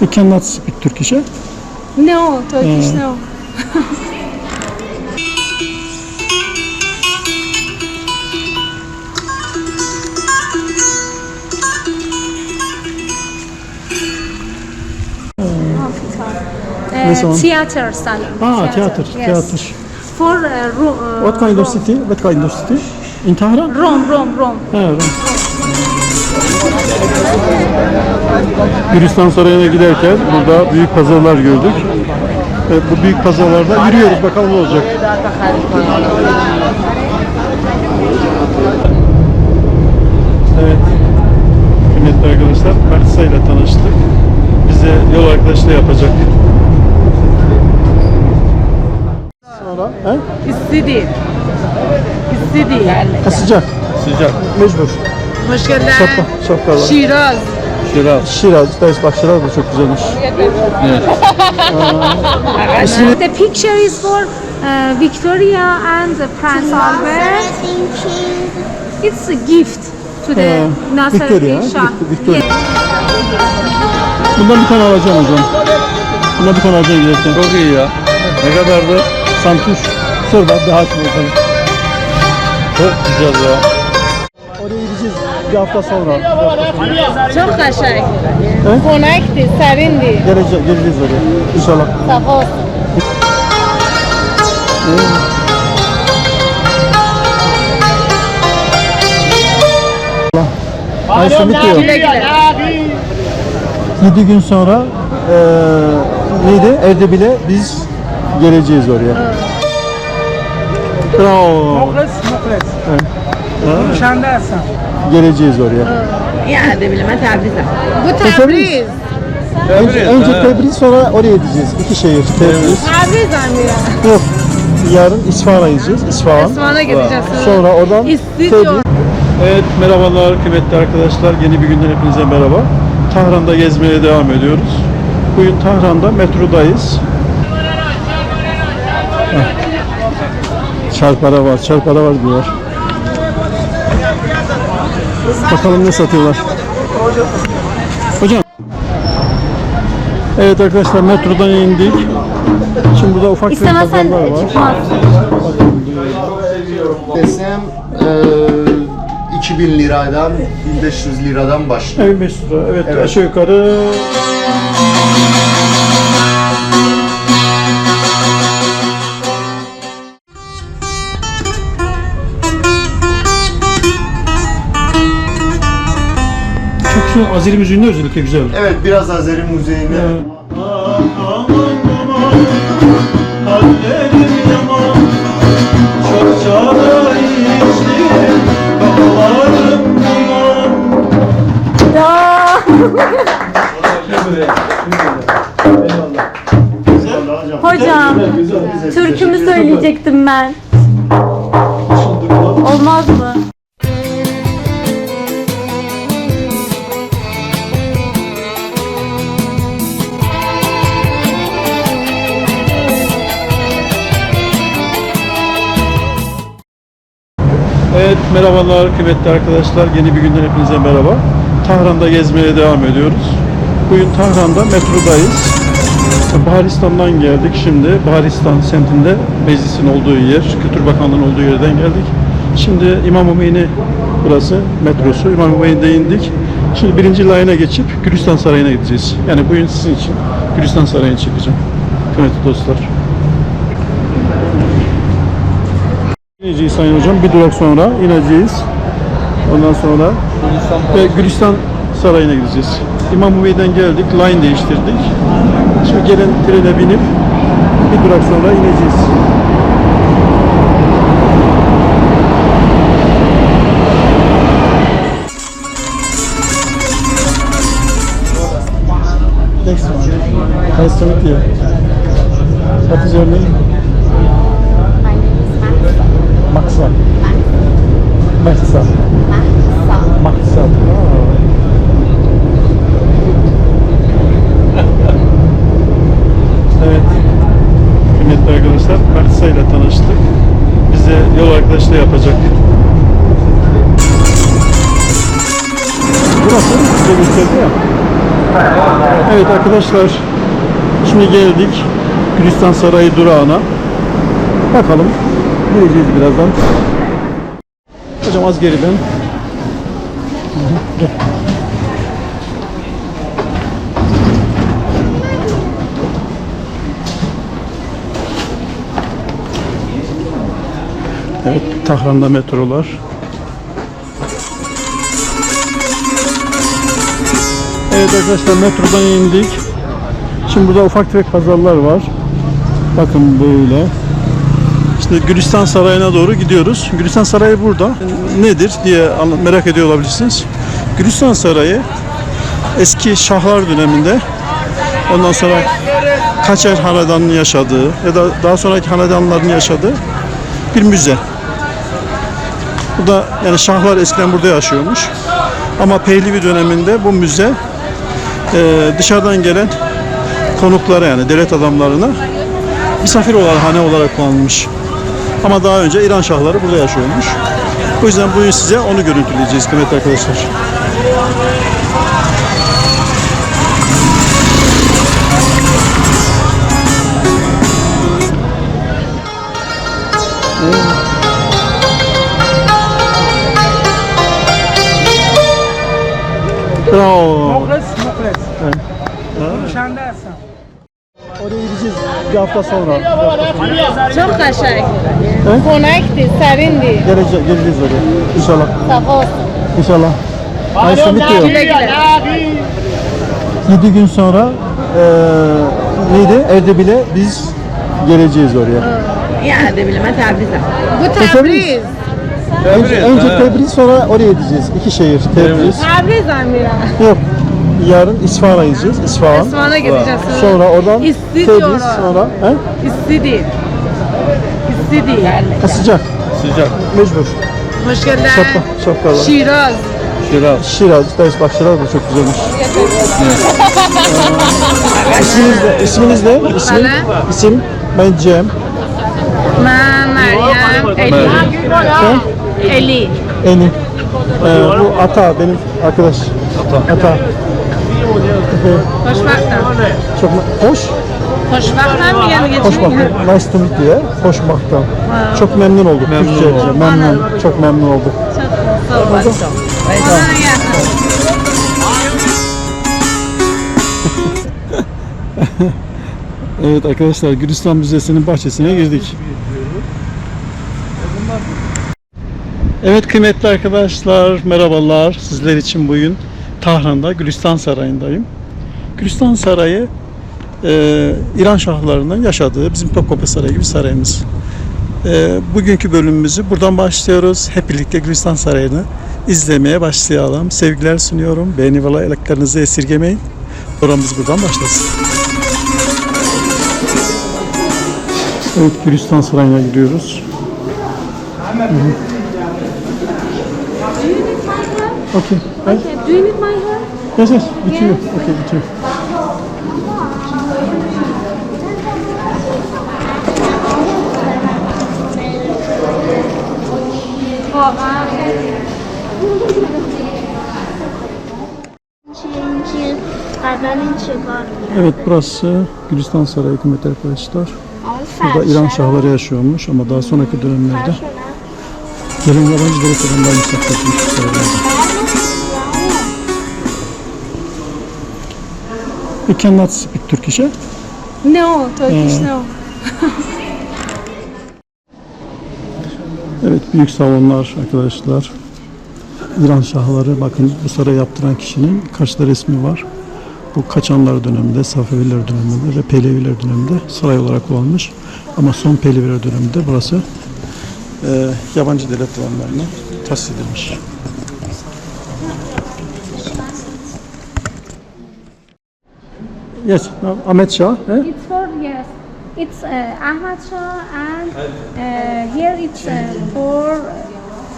You cannot speak Turkish, eh? No, Turkish no. This Uh, one. theater salon. Ah, theater, yes. theater. For uh, Ro- uh, What kind of Rome. city? What kind of city? In Tahran? Rome, Rome, Rome. Ha, Rum. Gülistan Sarayı'na giderken burada büyük pazarlar gördük. Evet, bu büyük pazarlarda yürüyoruz bakalım ne olacak. Evet. Kıymetli arkadaşlar, Melisa ile tanıştık. Bize yol arkadaşlığı yapacak. Sonra, he? İstedi. İstedi. Ha, sıcak. Sıcak. Mecbur. Hoş geldin. Şapka, şapka var. Şiraz. Şiraz. Şiraz, dayıs bak Şiraz da çok güzelmiş. The picture is for uh, Victoria and Prince Albert. It's a gift to the Uh, Nasser Victoria, Shah. Vic- Victoria. Bundan bir tane alacağım hocam. Bundan bir tane alacağım giderken. Çok iyi ya. Ne kadardı? Santuş. Sor bak daha açma bakalım. Çok güzel ya. Bir hafta sonra. Bir hafta sonra. Çok kaşay. He? Konakti, serindi. Geleceğiz, geleceğiz oraya. İnşallah. Sağ ol. Nice to meet you. Güle güle. 7 gün sonra eee neydi? Erdebil'e biz geleceğiz oraya. Bravo. Evet. Ha, Geleceğiz oraya. Ya de bilmem Tebriz'e. Bu Tebriz. Tebriz. Önce, önce Tebriz sonra oraya gideceğiz. İki şehir. Tebriz. Tebriz amira. Yok. Yarın İsfahan'a gideceğiz. İsfahan. Osman'a gideceğiz. Sonra oradan İstiyor. Tebriz. Evet merhabalar kıymetli arkadaşlar. Yeni bir günden hepinize merhaba. Tahran'da gezmeye devam ediyoruz. Bugün Tahran'da metrodayız. Çarpara var, çarpara var diyorlar. Bakalım ne satıyorlar. Hocam. Evet arkadaşlar metrodan indik. Şimdi burada ufak bir İstemezsen pazarlar var. çıkmaz. Desem eee 2000 liradan 1500 liradan başlıyor. 1500 lira. Evet, Evet. aşağı yukarı Azeri müziğinde özellikle güzel. Evet biraz Azeri müziğini Evet. Hocam, türkümü söyleyecektim ben. Olmaz mı? Merhabalar kıymetli arkadaşlar. Yeni bir günden hepinize merhaba. Tahran'da gezmeye devam ediyoruz. Bugün Tahran'da metrodayız. Baharistan'dan geldik şimdi. Baharistan semtinde meclisin olduğu yer, Kültür Bakanlığı'nın olduğu yerden geldik. Şimdi İmam Hümeyni burası metrosu. İmam Hümeyni'de indik. Şimdi birinci layına geçip Gülistan Sarayı'na gideceğiz. Yani bugün sizin için Gülistan Sarayı'nı çekeceğim. Kıymetli dostlar. İneceğiz Sayın Hocam. Bir durak sonra ineceğiz. Ondan sonra ve Gülistan Sarayı'na gideceğiz. İmam Hümeyni'den geldik. Line değiştirdik. Şimdi gelen trene binip bir durak sonra ineceğiz. Next one. Nice to meet you. What is your name? Mahsa. Mahsa. Mahsa. Evet. Kıymetli arkadaşlar Mahsa ile tanıştık. Bize yol arkadaşlığı yapacak. Burası bize gösterdi ya. Evet arkadaşlar. Şimdi geldik Gülistan Sarayı durağına. Bakalım gireceğiz birazdan. Hocam az geriden. Evet, Tahran'da metrolar. Evet arkadaşlar metrodan indik. Şimdi burada ufak tefek pazarlar var. Bakın böyle. İşte Gülistan Sarayı'na doğru gidiyoruz. Gülistan Sarayı burada. Nedir diye merak ediyor olabilirsiniz. Gülistan Sarayı eski şahlar döneminde ondan sonra Kaçer Hanedanı'nın yaşadığı ya da daha sonraki hanedanların yaşadığı bir müze. Bu da yani şahlar eskiden burada yaşıyormuş. Ama Pehlivi döneminde bu müze e, dışarıdan gelen konuklara yani devlet adamlarına misafir olarak hane olarak kullanılmış. Ama daha önce İran şahları burada yaşıyormuş. O yüzden bugün size onu görüntüleyeceğiz kıymetli arkadaşlar. Bravo oraya gideceğiz bir hafta sonra. Çok kaşak. Konaktı, serindi. Gelece geleceğiz oraya. İnşallah. Sağ olsun. İnşallah. Nice to meet you. Gün sonra e, neydi? Erdebil'e biz geleceğiz oraya. Ee, ya de bilmem Tebriz'e. Bu Tebriz. Önce, önce Tebriz sonra oraya gideceğiz. İki şehir Tebriz. Tebriz Amira. Yok Yarın İsfahan'a gideceğiz. İsfahan. İsfahan'a gideceğiz. Sonra oradan İstidiyorum. Tebriz sonra he? İstidi. İstidi. Ha, sıcak. Sıcak. Mecbur. Hoş geldin. Şapka, şapkalar. Şiraz. Şiraz. Şiraz. Dayıs bak Şiraz da çok güzelmiş. isminiz ne? İsminiz ne? İsim? Ben Cem. Ben Meryem. Eli. Eli. Eni. Ee, bu Ata benim arkadaş. Ata. Ata. Hoşbaktan. Çok hoş. Hoşbaktan mı yani Hoş geçiyor? bak. Nice to meet you. Hoşmaktan. Çok memnun olduk. Memnun Türkçe, oldum. Memnun. Çok memnun olduk. Sağ. Evet arkadaşlar Gülistan Müzesi'nin bahçesine girdik. Evet kıymetli arkadaşlar merhabalar. Sizler için bugün Tahran'da Gülistan Sarayı'ndayım. Gülistan Sarayı e, İran şahlarının yaşadığı bizim Topkapı Sarayı gibi sarayımız. E, bugünkü bölümümüzü buradan başlıyoruz. Hep birlikte Gülistan Sarayı'nı izlemeye başlayalım. Sevgiler sunuyorum. Beğeni ve like'larınızı esirgemeyin. Programımız buradan başlasın. Evet, Gülistan Sarayı'na gidiyoruz. Okay. Right? Okay, Do you my hair? Yes, yes. With yes. Okay, with you. Evet burası Gülistan Sarayı kıymetli arkadaşlar. Burada İran şahları yaşıyormuş ama daha sonraki dönemlerde gelin yabancı devletlerden misafir etmiş. You cannot speak Turkish, eh? No, Turkish no. Evet büyük salonlar arkadaşlar. İran şahları bakın bu sarayı yaptıran kişinin karşıda resmi var. Bu Kaçanlar döneminde, Safeviler döneminde ve Pehleviler döneminde saray olarak kullanılmış. Ama son Pehleviler döneminde burası e, yabancı devlet adamlarına tahsis edilmiş. Yes, Ahmet Shah. Eh? It's for yes. It's uh, Ahmad Shah and uh, here it's uh, for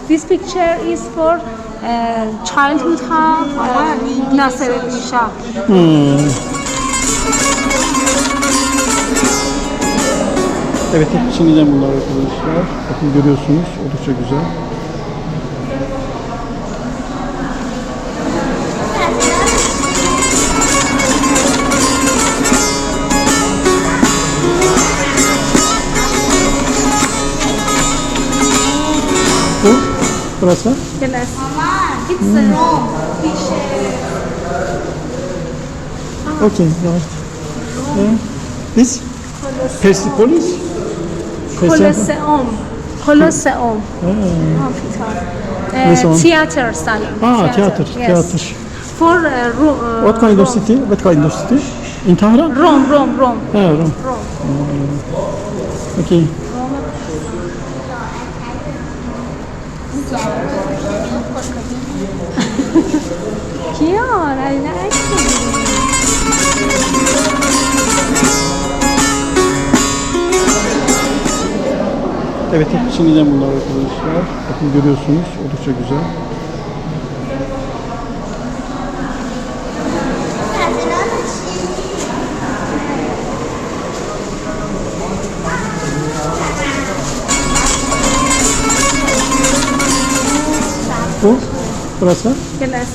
this picture is for uh, childhood of uh, Nasiruddin Shah. Evet, hep Çin'den bunlar arkadaşlar. Bakın görüyorsunuz, oldukça güzel. Burası? Yes. Rome. Dishes. Okay, right. Uh, this? Persepolis? Colosseum. Colosseum. One. Uh, theater salon. Ah, theater, Yes. theater. For uh, Ro- uh, What kind of Rome. city? What kind of city? In Tehran? Rome, Rome, Rome. Ha, Rome. Okay. Kiar, I like Evet, hep Çin'den bunlar arkadaşlar. Bakın görüyorsunuz, oldukça güzel. Burası? Rome.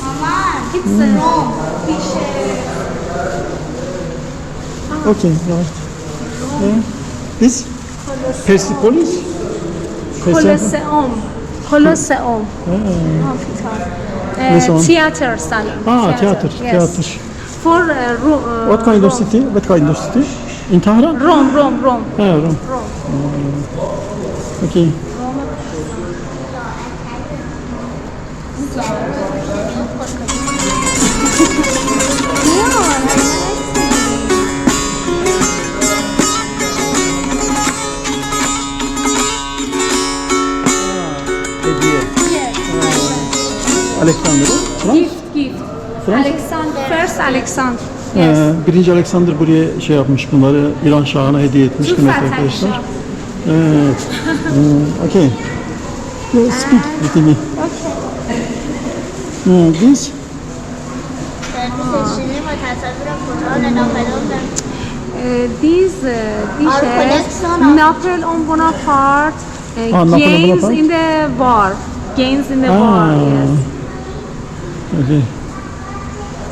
Dishes. Okay, right. Uh, this? Persepolis? Colosseum. Colosseum. One. theater salon. Ah, theater, Yes. theater. For uh, Ro- uh, What kind of Rome. city? What kind of city? In Tehran? Rome, Rome, Rome. Ha, Rome. Okay. Alexander. Frans? Gift, gift. Frans? Alexander. First Alexander. Ee, yes. Ee, birinci Alexander buraya şey yapmış bunları İran Şahı'na hediye etmiş demek arkadaşlar. Evet. hmm, okay. You speak ee, with me. Okay. Hmm, this? Uh, these uh, dishes, Napoleon Bonaparte uh, ah, gains Bonaparte? in the war. Gains in the ah. war, yes. Okay.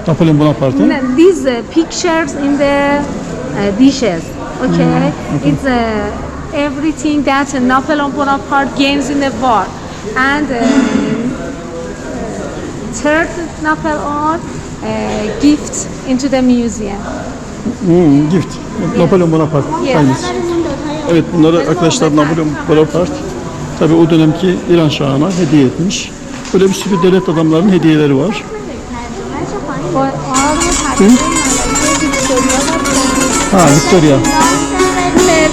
Napolyon Bonaparte. N- These uh, pictures in the uh, dishes, okay? It's uh, everything that uh, Napoleon Bonaparte gains in the war. And uh, third Napoleon uh, gift into the museum. Hmm, gift. Napolyon Bonaparte. Yes. Aynısı. Evet bunları arkadaşlar Napolyon Bonaparte tabi o dönemki İran Şahı'na hediye etmiş. Böyle bir sürü devlet adamlarının hediyeleri var. Hı? Ha, Victoria.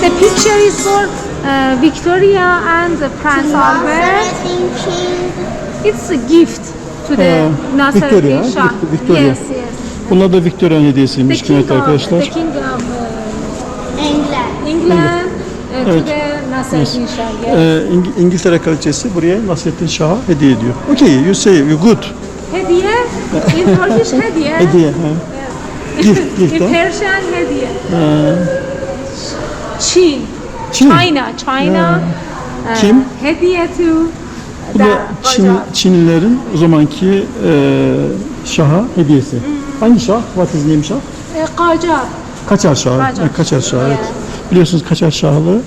The picture is for uh, Victoria and Prince Albert. It's a gift to the Nasser Victoria, Victoria. Yes, yes. Bunlar da Victoria'nın hediyesiymiş kıymetli arkadaşlar. The King of uh, England. England. Uh, evet. To the Nasser Shah. Yes. Ee, İng- İngiltere kraliçesi buraya Nasrettin Şah'a hediye ediyor. Okay, you say you good. Hediye. In Turkish hediye. Hediye. Ha. Gift, gift, In ha? Persian hediye. Çin. Çin. China. China. uh, Kim? Hediye to Bu da Çin, Çinlilerin o zamanki e, Şah'a hediyesi. Hangi Şah? What is name Şah? uh, Qacar. Kaçar Şahı. Kaçar. Ha, Kaçar Şahı, evet. Biliyorsunuz Kaçar Şahlığı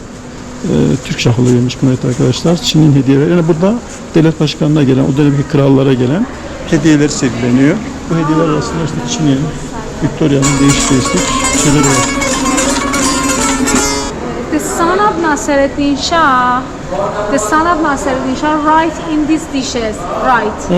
e, Türk Şahlığıymış kıymetli arkadaşlar. Çin'in hediyeleri. Yani burada devlet başkanına gelen, o dönemki krallara gelen hediyeler sergileniyor. Bu hediyeler arasında işte Çin'in, Victoria'nın değişik değişik şeyleri var. The son of Nasreddin Shah, the son of Nasreddin Shah write in these dishes, write,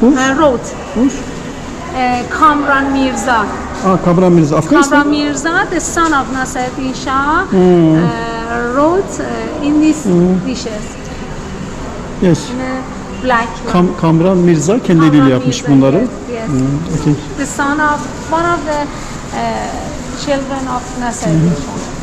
Ha, uh, wrote. Uh, Kamran Mirza. Aa, Kamran Mirza, Afganistan. Kamran Mirza, the son of Nasreddin Shah, uh, wrote uh, in these dishes Yes. in a black. Kam, Kamran Mirza kendi eliyle Kamran yapmış Mirza, bunları. Yes, yes. Hmm, okay. The son of one of the uh, children of Nasreddin Shah.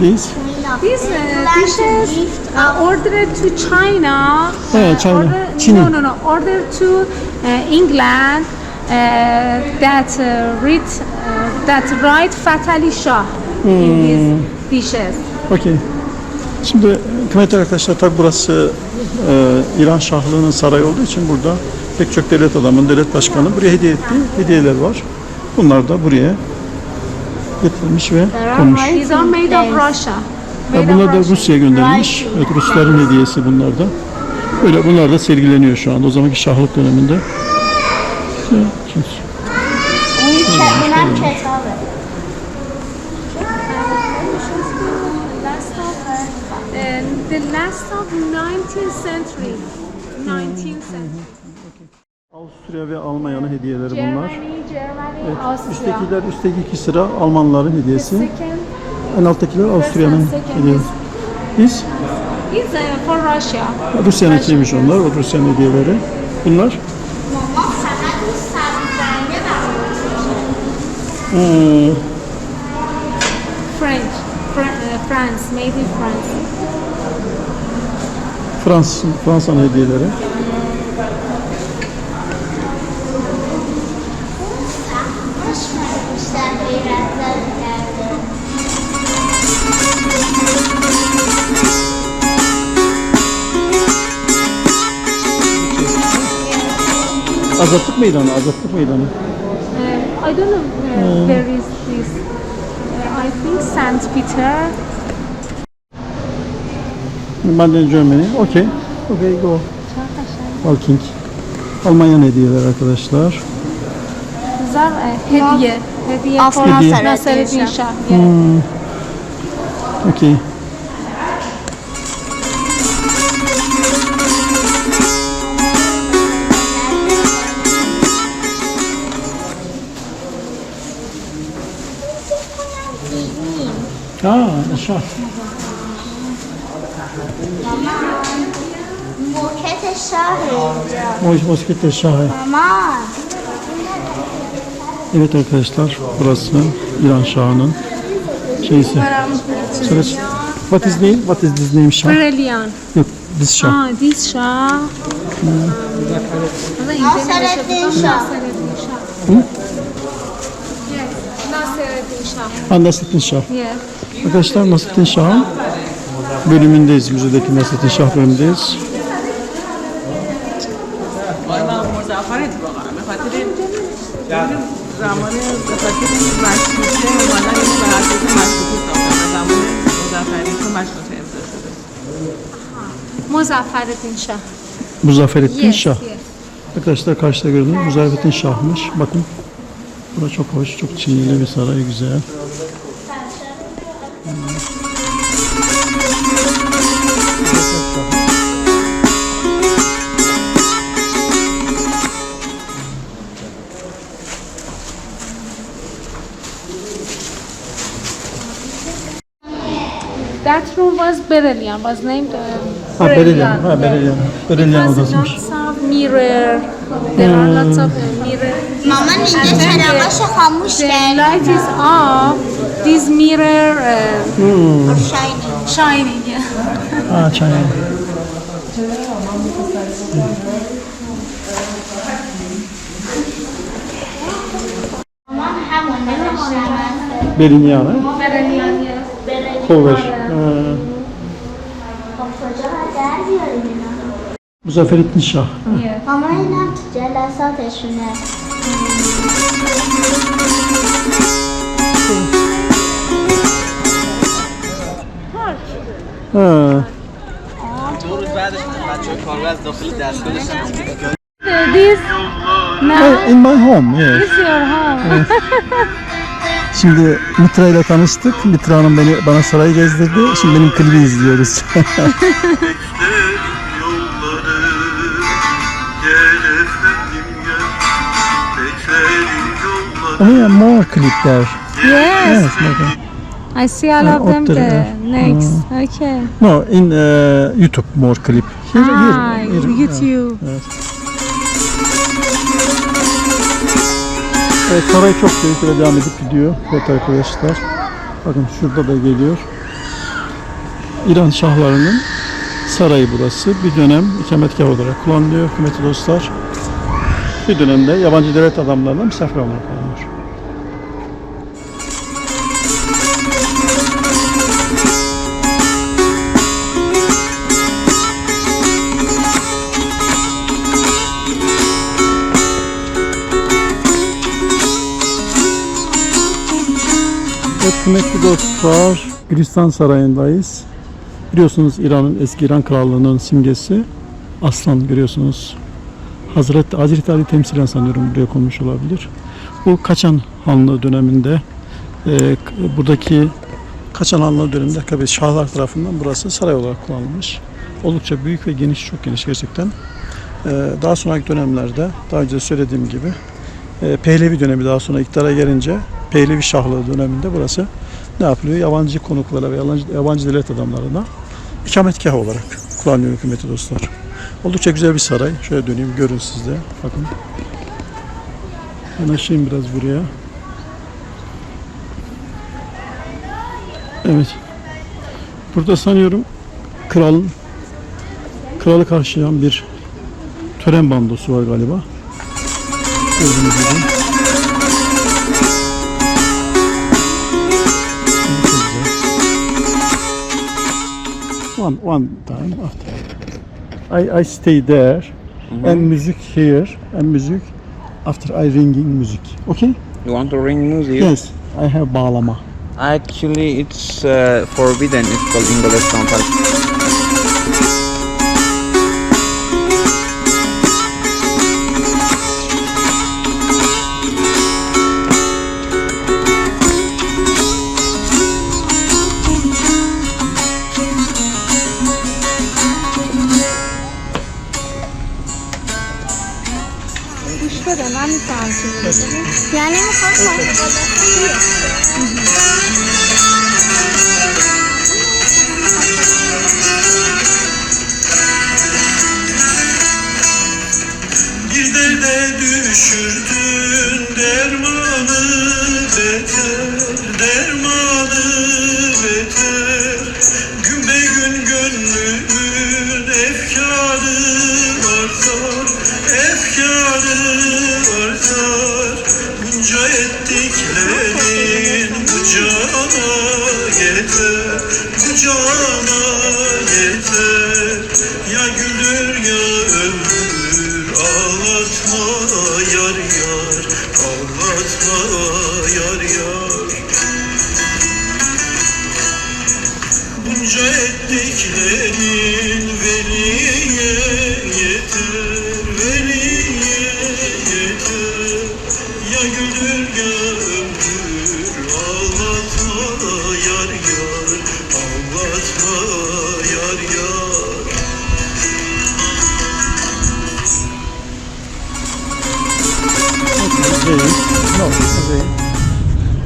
This. These uh, dishes are ordered to China. Yeah, uh, China. Order, China. No, no, no. Ordered to uh, England uh, that uh, read uh, that write Fatali Shah in these dishes. Okay. Şimdi kıymetli arkadaşlar tabi burası e, İran Şahlığı'nın sarayı olduğu için burada pek çok devlet adamının, devlet başkanı buraya hediye ettiği hediyeler var. Bunlar da buraya getirilmiş ve konmuş. These are made of Russia. Ya bunlar da Rusya'ya gönderilmiş. Evet, Rusların hediyesi bunlar da. Böyle bunlar da sergileniyor şu anda. O zamanki şahlık döneminde. Şey uh, um, the last of 19th century. 19th century. Avusturya ve Almanya'nın hediyeleri bunlar. Germany, Germany, evet, Üsttekiler, üstteki iki sıra Almanların hediyesi. En alttakiler Avusturya'nın hediyeleri. Biz? Biz e, for Russia. Rusya'nınkiymiş onlar, o Rusya'nın hediyeleri. Bunlar? Hmm. French. E, France. Maybe France. Fransız, Fransa'nın hediyeleri. Azatlık Meydanı, Azatlık Meydanı. Uh, I don't know uh, where is this. Uh, I think Saint Peter. Manden Germany. Okey. Okey go. Walking. Almanya'nın hediyeleri arkadaşlar. These are uh, hediye. Hediye Hediye. Nasreddin Shah. Yeah. Okey. giyineyim. Aa, nasıl? Mama, moskete şahı. Moskete şahı. Mama. Evet arkadaşlar, burası İran Şahı'nın şeysi. Sırası. What is name? What is this name Şah? Brilliant. Yok, this Şah. Ah, this Şah. Hmm. Nasreddin Şah. Nasreddin Şah. Yes, Nasreddin Shah. Ha, Nasrettin Şah. Yeah. Arkadaşlar Nasrettin Şah'ın bölümündeyiz. Müzedeki Nasrettin Şah bölümündeyiz. مزفرت واقعا به خاطر زمان به خاطر مشروطه اومدن اینو به اساس مشروطه ساختن و زمان مزفری که مشروطه امضا شده Muzaffereddin Shah. Muzafferettin Yes, Şah. yes. Arkadaşlar karşıda gördüğünüz Muzafferettin Şah'mış. Bakın. Burası çok hoş, çok çinili bir saray, güzel. Berelian was named uh, ah, Berelian. Ah, Berelian. Berelian Because odasıymış. lots of mirror. There are lots of uh, mirror. Mama ninja çaraba The light is off. This mirror uh, Hmm. Shiny. shining. yeah. Ah, Aa çay. Mama hem onları başlamak. Berelian. Berelian. Muzafferettin Şah. Yeah. Amayla Celal Ateşine. Ha. This man In my home, yes. is your home. Şimdi Mitra ile tanıştık. Mitra Hanım beni bana sarayı gezdirdi. Şimdi benim klibi izliyoruz. oh yeah, more clip there. yes. Yes, okay. I see all of them there. Next. Okay. No, in uh, YouTube more clip. Here, Ah, here, here. YouTube. Evet, saray çok ve devam edip gidiyor. Evet arkadaşlar. Bakın şurada da geliyor. İran şahlarının sarayı burası. Bir dönem ikametgah olarak kullanılıyor kıymetli dostlar. Bir dönemde yabancı devlet adamlarına misafir olarak Evet kıymetli dostlar, Gülistan Sarayı'ndayız. Biliyorsunuz İran'ın eski İran Krallığı'nın simgesi aslan görüyorsunuz. Hazreti Hazreti Ali temsilen sanıyorum buraya konmuş olabilir. Bu Kaçan Hanlı döneminde e, buradaki Kaçan Hanlığı döneminde tabii Şahlar tarafından burası saray olarak kullanılmış. Oldukça büyük ve geniş, çok geniş gerçekten. E, daha sonraki dönemlerde, daha önce söylediğim gibi e, Pehlevi dönemi daha sonra iktidara gelince Pehlevi Şahlığı döneminde burası ne yapılıyor? Yabancı konuklara ve yabancı, yabancı devlet adamlarına ikametgah olarak kullanıyor hükümeti dostlar. Oldukça güzel bir saray. Şöyle döneyim görün siz de. Bakın. Yanaşayım biraz buraya. Evet. Burada sanıyorum kralın kralı karşılayan bir tören bandosu var galiba. Gördüğünüz gibi. One, one time after. I, I stay there and music here and music after I ringing music. Okay? You want to ring music? Yes, I have bağlama. Actually, it's uh, forbidden. It's called Ingolestan Yani? Bir derde düşürdü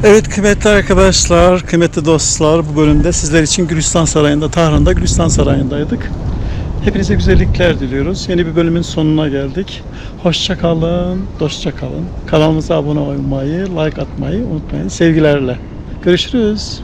Evet kıymetli arkadaşlar, kıymetli dostlar bu bölümde sizler için Gülistan Sarayı'nda, Tahran'da Gülistan Sarayı'ndaydık. Hepinize güzellikler diliyoruz. Yeni bir bölümün sonuna geldik. Hoşça kalın, dostça kalın. Kanalımıza abone olmayı, like atmayı unutmayın. Sevgilerle. Görüşürüz.